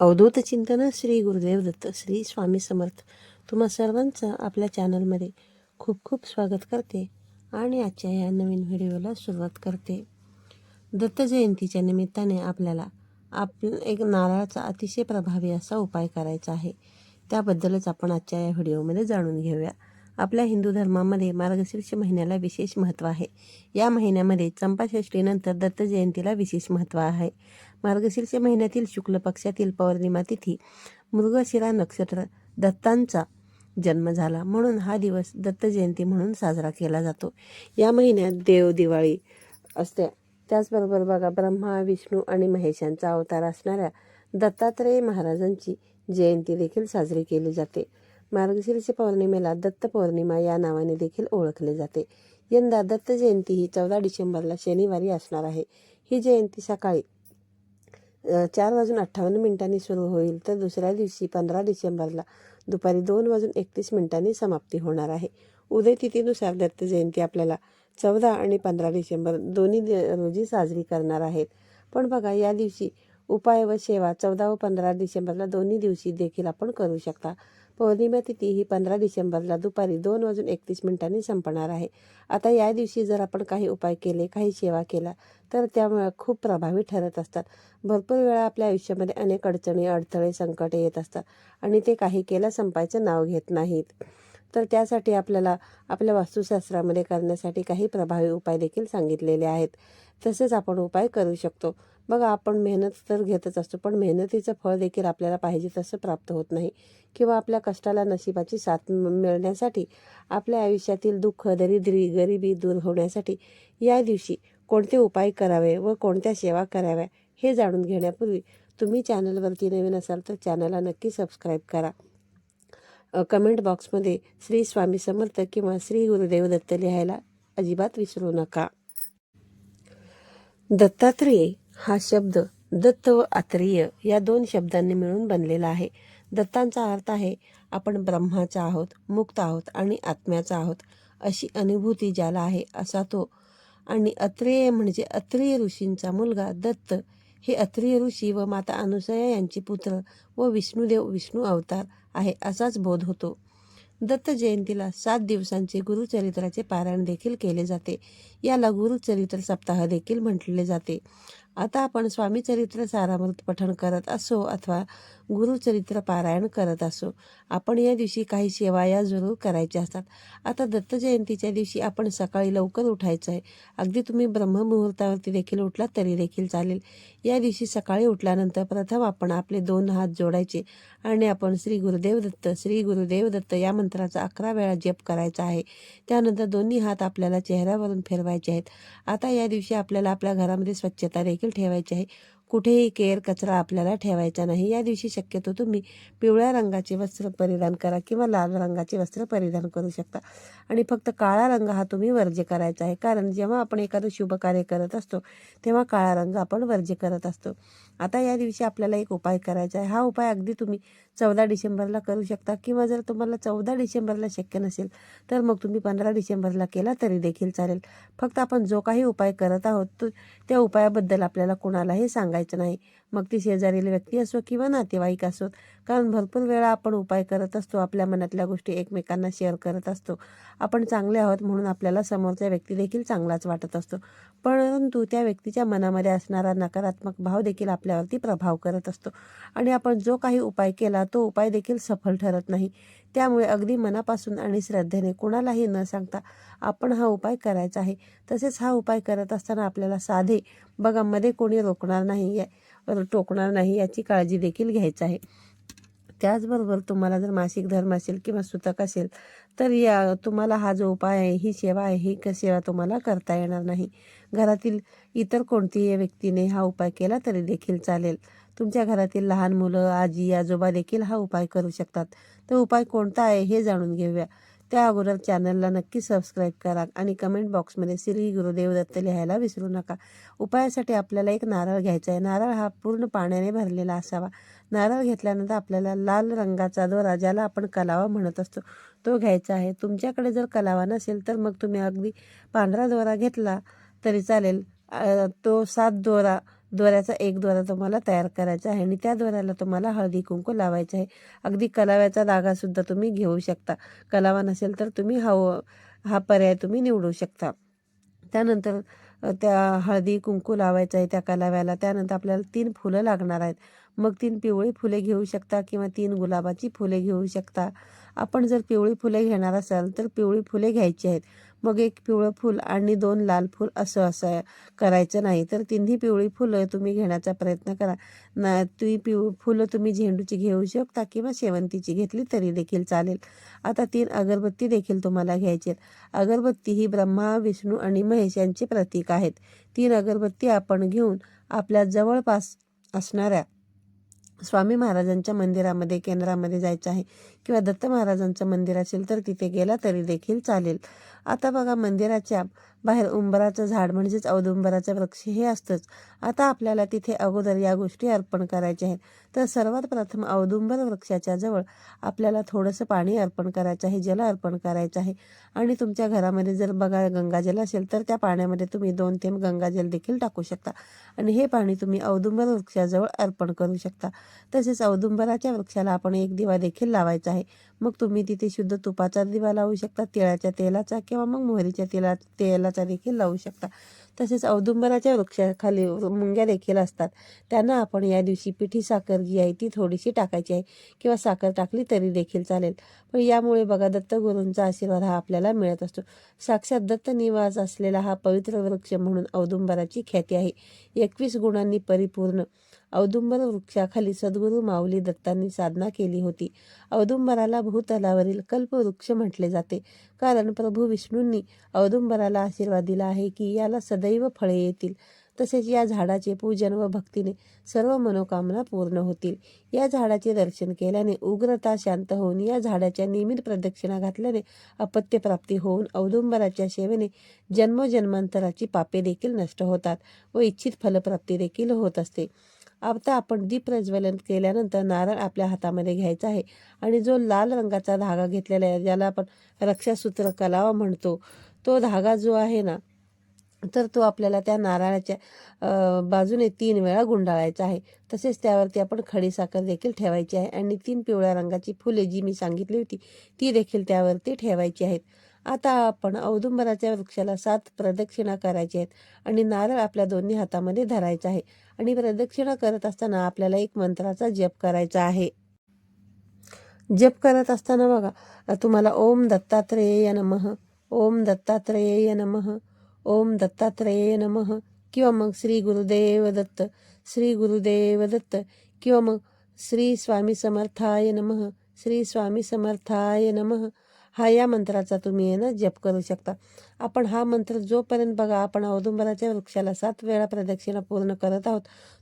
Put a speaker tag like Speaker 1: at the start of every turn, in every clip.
Speaker 1: अवधूत चिंतन श्री गुरुदेव दत्त श्री स्वामी समर्थ. तुम्हा सर्वांचं आपल्या चॅनलमध्ये खूप खूप स्वागत करते आणि आजच्या या नवीन व्हिडिओला सुरुवात करते. दत्त जयंतीच्या निमित्ताने आपल्याला आप एक नारळाचा अतिशय प्रभावी असा उपाय करायचा आहे. त्याबद्दलच आपण आजच्या या व्हिडिओमध्ये जाणून घेऊया. आपल्या हिंदू धर्मामध्ये मार्गशीर्ष महिन्याला विशेष महत्त्व आहे. या महिन्यामध्ये चंपाषष्ठीनंतर दत्त जयंतीला विशेष महत्त्व आहे. मार्गशीर्ष महिन्यातील शुक्ल पक्षातील पौर्णिमा तिथी मृगशिरा नक्षत्र दत्तांचा जन्म झाला म्हणून हा दिवस दत्त जयंती म्हणून साजरा केला जातो. या महिन्यात देव दिवाळी असते. त्याचबरोबर बघा ब्रह्मा विष्णू आणि महेशांचा अवतार असणाऱ्या दत्तात्रेय महाराजांची जयंती देखील साजरी केली जाते. मार्गशीर्ष पौर्णिमेला दत्त पौर्णिमा या नावाने देखील ओळखले जाते. यंदा दत्त जयंती ही चौदा डिसेंबरला शनिवारी असणार आहे. ही जयंती सकाळी चार वाजून अठ्ठावन्न मिनिटांनी सुरू होईल. तर दुसऱ्या दिवशी पंधरा डिसेंबरला दुपारी दोन वाजून एकतीस मिनिटांनी समाप्ती होणार आहे. उदय तिथीनुसार दत्त जयंती आपल्याला चौदा आणि पंधरा डिसेंबर दोन्ही रोजी साजरी करणार आहेत. पण बघा या दिवशी उपाय व सेवा चौदा व पंधरा डिसेंबरला दोन्ही दिवशी देखील आपण करू शकता. पौर्णिमा तिथी ही पंधरा डिसेंबरला दुपारी दोन वाजून एकतीस मिनिटांनी संपणार आहे. आता या दिवशी जर आपण काही उपाय केले काही सेवा केला तर त्यामुळे खूप प्रभावी ठरत असतात. भरपूर वेळा आपल्या आयुष्यामध्ये अनेक अडचणी अडथळे संकटे येत असतात आणि ते काही केलं संपायचं नाव घेत नाहीत. तर त्यासाठी आपल्याला आपल्या वास्तुशास्त्रामध्ये करण्यासाठी काही प्रभावी उपाय देखील सांगितलेले आहेत. तसेच आपण उपाय करू शकतो. बघा आपण मेहनत तर घेतच असतो पण मेहनतीचं फळ देखील आपल्याला पाहिजे तसं प्राप्त होत नाही. किंवा आपल्या कष्टाला नशिबाची साथ मिळण्यासाठी आपल्या आयुष्यातील दुःख दरिद्री गरिबी दूर होण्यासाठी या दिवशी कोणते उपाय करावे व कोणत्या सेवा कराव्या हे जाणून घेण्यापूर्वी तुम्ही चॅनलवरती नवीन असाल तर चॅनलला नक्की सबस्क्राईब करा. कमेंट बॉक्समध्ये श्री स्वामी समर्थ किंवा श्री गुरुदेव दत्त लिहायला अजिबात विसरू नका. दत्तात्रेय हा शब्द दत्त व आत्रेय या दोन शब्दांनी मिळून बनलेला आहे. दत्तांचा अर्थ आहे आपण ब्रह्माचा आहोत मुक्त आहोत आणि आत्म्याचा आहोत अशी अनुभूती ज्याला आहे असा तो. आणि अत्रेय म्हणजे अत्रेय ऋषींचा मुलगा दत्त हे अत्रिय ऋषी व माता अनुसया यांचे पुत्र व विष्णुदेव विष्णू अवतार आहे असाच बोध होतो. दत्त जयंतीला सात दिवसांचे गुरुचरित्राचे पारायण देखील केले जाते. याला गुरुचरित्र सप्ताह देखील म्हटले जाते. आता आपण स्वामीचरित्र सारामृत पठण करत असो अथवा गुरुचरित्र पारायण करत असो आपण या दिवशी काही सेवा या जरूर करायच्या असतात. आता दत्त जयंतीच्या दिवशी आपण सकाळी लवकर उठायचं आहे अगदी तुम्ही ब्रह्ममुहूर्तावरती देखील उठलात तरी देखील चालेल. या दिवशी सकाळी उठल्यानंतर प्रथम आपण आपले दोन हात जोडायचे आणि आपण श्री गुरुदेव दत्त श्री गुरुदेव दत्त या मंत्राचा अकरा वेळा जप करायचा आहे. त्यानंतर दोन्ही हात आपल्याला चेहऱ्यावरून फिरवायचे आहेत. आता या दिवशी आपल्याला आपल्या घरामध्ये स्वच्छता देखील देखील ठेवायची आहे. कुठेही केर कचरा आपल्याला ठेवायचा नाही. या दिवशी शक्यतो तुम्ही पिवळ्या रंगाचे वस्त्र परिधान करा किंवा लाल रंगाचे वस्त्र परिधान करू शकता. आणि फक्त काळा रंग हा तुम्ही वर्ज्य करायचा आहे. कारण जेव्हा आपण एखादं शुभ कार्य करत असतो तेव्हा काळा रंग आपण वर्ज्य करत असतो. आता या दिवशी आपल्याला एक उपाय करायचा आहे. हा उपाय अगदी तुम्ही चौदा डिसेंबरला करू शकता किंवा जर तुम्हाला चौदा डिसेंबरला शक्य नसेल तर मग तुम्ही पंधरा डिसेंबरला केला तरी देखील चालेल. फक्त आपण जो काही उपाय करत आहोत तो त्या उपायाबद्दल आपल्याला कोणालाही सांगायचं नाही. मग ती शेजारील व्यक्ती असो किंवा नातेवाईक असोत कारण भरपूर वेळा आपण उपाय करत असतो आपल्या मनातल्या गोष्टी एकमेकांना शेअर करत असतो. आपण चांगले आहोत म्हणून आपल्याला समोरचा व्यक्ती देखील चांगलाच वाटत असतो. परंतु त्या व्यक्तीच्या मनामध्ये असणारा नकारात्मक भाव देखील आपल्यावरती प्रभाव करत असतो. आणि आपण जो काही उपाय केला तो उपाय देखील सफल ठरत नाही. त्यामुळे अगदी मनापासून आणि श्रद्धेने कुणालाही न सांगता आपण हा उपाय करायचा आहे. तसेच हा उपाय करत असताना आपल्याला साधे बघा मध्ये कोणी रोखणार नाही टोकणार नाही याची काळजी देखील घ्यायची आहे. त्याचबरोबर तुम्हाला जर मासिक धर्म असेल किंवा सुतक असेल तर या तुम्हाला हा जो उपाय आहे ही सेवा आहे ही क- सेवा तुम्हाला करता येणार नाही. घरातील इतर कोणतीही व्यक्तीने हा उपाय केला तरी देखील चालेल. तुमच्या घरातील लहान मुलं आजी आजोबा देखील हा उपाय करू शकतात. तर उपाय कोणता आहे हे जाणून घेऊया. त्या अगोदर चॅनलला नक्की सबस्क्राईब करा आणि कमेंट बॉक्समध्ये श्री गुरुदेव दत्त लिहायला विसरू नका. उपायासाठी आपल्याला एक नारळ घ्यायचा आहे. नारळ हा पूर्ण पाण्याने भरलेला असावा. नारळ घेतल्यानंतर आपल्याला लाल रंगाचा दोरा ज्याला आपण कलावा म्हणत असतो तो घ्यायचा आहे. तुमच्याकडे जर कलावा नसेल तर मग तुम्ही अगदी पांढरा दोरा घेतला तरी चालेल. तो सात दोरा दोऱ्याचा एक दोरा तुम्हाला तयार करायचा आहे आणि त्या दोऱ्याला तुम्हाला हळदी कुंकू लावायचं आहे. अगदी कलाव्याचा धागासुद्धा तुम्ही घेऊ शकता. कलावा नसेल तर तुम्ही हा हा पर्याय तुम्ही निवडू शकता. त्यानंतर त्या हळदी कुंकू लावायचं आहे त्या कलाव्याला. त्यानंतर आपल्याला तीन फुलं लागणार आहेत. मग तीन पिवळी फुले घेऊ शकता किंवा तीन गुलाबाची फुले घेऊ शकता. आपण जर पिवळी फुले घेणार असाल तर पिवळी फुले घ्यायची आहेत. मग एक पिवळं फूल आणि दोन लाल फूल असं असं करायचं नाही. तर तिन्ही पिवळी फुलं तुम्ही घेण्याचा प्रयत्न करा. ना ती पिव फुलं तुम्ही झेंडूची घेऊ शकता किंवा शेवंतीची घेतली तरी देखील चालेल. आता तीन अगरबत्ती देखील तुम्हाला घ्यायची आहेत. अगरबत्ती ही ब्रह्मा विष्णू आणि महेश यांचे प्रतीक आहेत. तीन अगरबत्ती आपण घेऊन आपल्या जवळपास असणाऱ्या स्वामी महाराजांच्या मंदिरामध्ये केंद्रामध्ये जायचं आहे किंवा दत्त महाराजांचं मंदिर असेल तर तिथे गेला तरी देखील चालेल. आता बघा मंदिराच्या बाहेर उंबराचं झाड म्हणजेच औदुंबराचं वृक्ष हे असतंच. आता आपल्याला तिथे अगोदर या गोष्टी अर्पण करायच्या आहेत. तर सर्वात प्रथम औदुंबर वृक्षाच्या जवळ आपल्याला थोडंसं पाणी अर्पण करायचं आहे जल अर्पण करायचं आहे. आणि तुमच्या घरामध्ये जर बघा गंगाजल असेल तर त्या पाण्यामध्ये तुम्ही दोन थेंब गंगाजल देखील टाकू शकता. आणि हे पाणी तुम्ही औदुंबर वृक्षाजवळ अर्पण करू शकता. तसेच औदुंबराच्या वृक्षाला आपण एक दिवा देखील लावायचा आहे. मग तुम्ही तिथे शुद्ध तुपाचा दिवा लावू शकता तिळाच्या तेलाचा किंवा मग मोहरीच्या तेला तेलाचा देखील लावू शकता. तसेच औदुंबराच्या वृक्षाखाली मुंग्या देखील असतात. त्यांना आपण या दिवशी पिठी साखर जी आहे ती थोडीशी टाकायची आहे किंवा साखर टाकली तरी देखील चालेल. पण यामुळे बघा दत्तगुरूंचा आशीर्वाद हा आपल्याला मिळत असतो. साक्षात दत्त निवास असलेला हा पवित्र वृक्ष म्हणून औदुंबराची ख्याती आहे. एकवीस गुणांनी परिपूर्ण औदुंबर वृक्षाखाली सद्गुरू माऊली दत्तांनी साधना केली होती. औदुंबराला भूतलावरील कल्पवृक्ष म्हटले जाते. कारण प्रभू विष्णूंनी औदुंबराला आशीर्वाद दिला आहे की याला सदैव फळे येतील. तसेच या झाडाचे पूजन व भक्तीने सर्व मनोकामना पूर्ण होतील. या झाडाचे दर्शन केल्याने उग्रता शांत होऊन या झाडाच्या नियमित प्रदक्षिणा घातल्याने अपत्यप्राप्ती होऊन औदुंबराच्या सेवेने जन्मजन्मांतराची पापे देखील नष्ट होतात व इच्छित फलप्राप्ती देखील होत असते. आता आपण दीप प्रज्वलन केल्यानंतर नारळ आपल्या हातामध्ये घ्यायचा आहे. आणि जो लाल रंगाचा धागा घेतलेला आहे ज्याला आपण रक्षासूत्र कलावा म्हणतो तो धागा जो आहे ना तर तो आपल्याला त्या नारळाच्या बाजूने तीन वेळा गुंडाळायचा आहे. तसेच त्यावरती आपण खडीसाखर देखील ठेवायची आहे. आणि तीन पिवळ्या रंगाची फुले जी मी सांगितली होती ती देखील त्यावरती ठेवायची आहेत. आता आपण औदुंबराच्या वृक्षाला सात प्रदक्षिणा करायची आहेत आणि नारळ आपल्या दोन्ही हातामध्ये धरायचा आहे. आणि प्रदक्षिणा करत असताना आपल्याला एक मंत्राचा जप करायचा आहे. जप करत असताना बघा तुम्हाला ओम दत्तात्रेय नमः ओम दत्तात्रेय नमः ओम दत्तात्रेय नमः किंवा मग श्री गुरुदेव दत्त श्री गुरुदेव दत्त किंवा मग श्री स्वामी समर्थाय नमः श्री स्वामी समर्थाय नमः हा या मंत्राचा तुम्ही आहे ना जप करू शकता. आपण हा मंत्र जोपर्यंत बघा आपण औदुंबराच्या वृक्षाला सात वेळा प्रदक्षिणा पूर्ण करत आहोत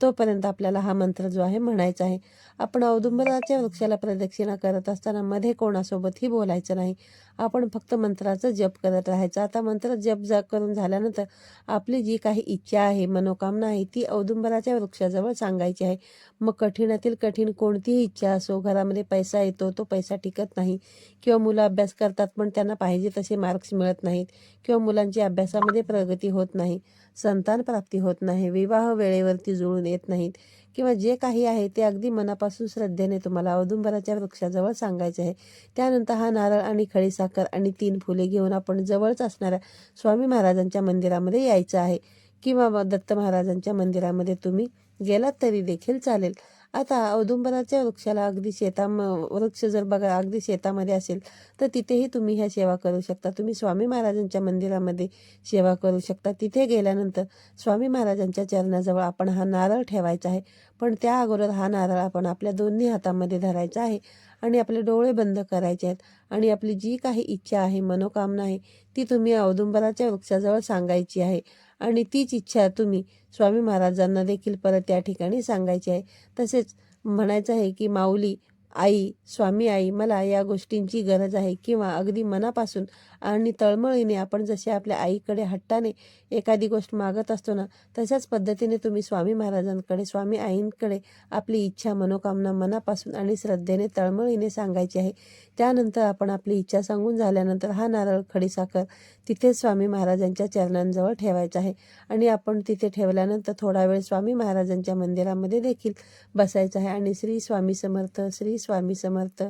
Speaker 1: तोपर्यंत आपल्याला हा मंत्र जो आहे म्हणायचा आहे. आपण औदुंबराच्या वृक्षाला प्रदक्षिणा करत असताना मध्ये कोणासोबतही बोलायचं नाही. आपण फक्त मंत्राचं जप करत राहायचं. आता मंत्र जप जा करून झाल्यानंतर आपली जी काही इच्छा आहे मनोकामना आहे ती औदुंबराच्या वृक्षाजवळ सांगायची आहे. मग कठीणातील कठीण कोणतीही इच्छा असो घरामध्ये पैसा येतो तो पैसा टिकत नाही. किंवा मुलं अभ्यास करतात पण त्यांना पाहिजे तसे मार्क्स मिळत नाहीत किंवा मुलांची अभ्यासामध्ये प्रगती होत नाही संतान प्राप्ती होत नाही विवाह वेळेवरती जुळून येत नाहीत किंवा जे काही आहे ते अगदी मनापासून श्रद्धेने तुम्हाला औदुंबराच्या वृक्षाजवळ सांगायचे आहे. त्यानंतर हा नारळ आणि खडीसाखर आणि तीन फुले घेऊन आपण जवळच असणाऱ्या स्वामी महाराजांच्या मंदिरामध्ये यायचं आहे किंवा दत्त महाराजांच्या मंदिरामध्ये तुम्ही गेलात तरी देखील चालेल. आता औदुंबराच्या वृक्षाला अगदी शेता वृक्ष जर बघा अगदी शेतामध्ये असेल तर तिथेही तुम्ही ह्या सेवा करू शकता. तुम्ही स्वामी महाराजांच्या मंदिरामध्ये सेवा करू शकता. तिथे गेल्यानंतर स्वामी महाराजांच्या चरणाजवळ आपण हा नारळ ठेवायचा आहे. पण त्या अगोदर हा नारळ आपण आपल्या दोन्ही हातामध्ये धरायचा आहे आणि आपले डोळे बंद करायचे आहेत. आणि आपली जी काही इच्छा आहे मनोकामना आहे ती तुम्ही औदुंबराच्या वृक्षाजवळ सांगायची आहे. आणि तीच इच्छा तुम्ही स्वामी महाराजांना देखील परत त्या ठिकाणी सांगायची आहे. तसेच म्हणायचं आहे की माऊली आई स्वामी आई मला या गोष्टींची गरज आहे किंवा अगदी मनापासून आणि तळमळीने आपण जसे आपल्या आईकडे हट्टाने एखादी गोष्ट मागत असतो ना तशाच पद्धतीने तुम्ही स्वामी महाराजांकडे स्वामी आईंकडे आपली इच्छा मनोकामना मनापासून आणि श्रद्धेने तळमळीने सांगायची आहे. त्यानंतर आपण आपली इच्छा सांगून झाल्यानंतर हा नारळ खडीसाखर तिथेच स्वामी महाराजांच्या चरणांजवळ ठेवायचा आहे आणि आपण तिथे ठेवल्यानंतर थोडा वेळ स्वामी महाराजांच्या मंदिरामध्ये देखील बसायचं आहे आणि श्री स्वामी समर्थ श्री स्वामी समर्थ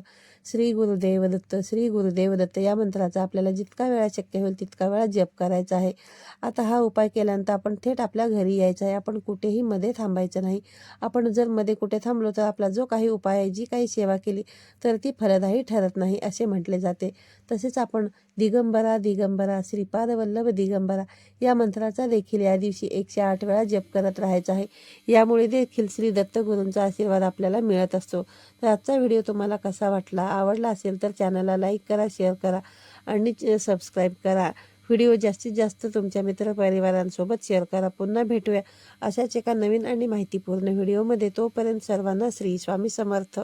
Speaker 1: श्री गुरुदेव दत्त श्री गुरुदेव दत्त या मंत्राचा आपल्याला जितका वेळा शक्य होईल तितका वेळा जप करायचा आहे. आता हा उपाय केल्यानंतर आपण थेट आपल्या घरी यायचं आहे. आपण कुठेही मध्ये थांबायचं नाही. आपण जर मध्ये कुठे थांबलो तर आपला जो काही उपाय आहे जी काही सेवा केली तर ती फलदायी ठरत नाही असे म्हटले जाते. तसेच आपण दिगंबरा दिगंबरा श्रीपाद वल्लभ दिगंबरा या मंत्राचा देखील या दिवशी एकशे आठ वेळा जप करत राहायचा आहे. यामुळे देखील श्री दत्तगुरूंचा आशीर्वाद आपल्याला मिळत असतो. तर आजचा व्हिडिओ तुम्हाला कसा वाटला? आवडला असेल तर चॅनलला लाईक करा शेअर करा आणि सबस्क्राईब करा. व्हिडिओ जास्तीत जास्त तुमच्या मित्रपरिवारांसोबत शेअर करा. पुन्हा भेटूया अशाच एका नवीन आणि माहितीपूर्ण व्हिडिओमध्ये. तोपर्यंत सर्वांना श्री स्वामी समर्थ.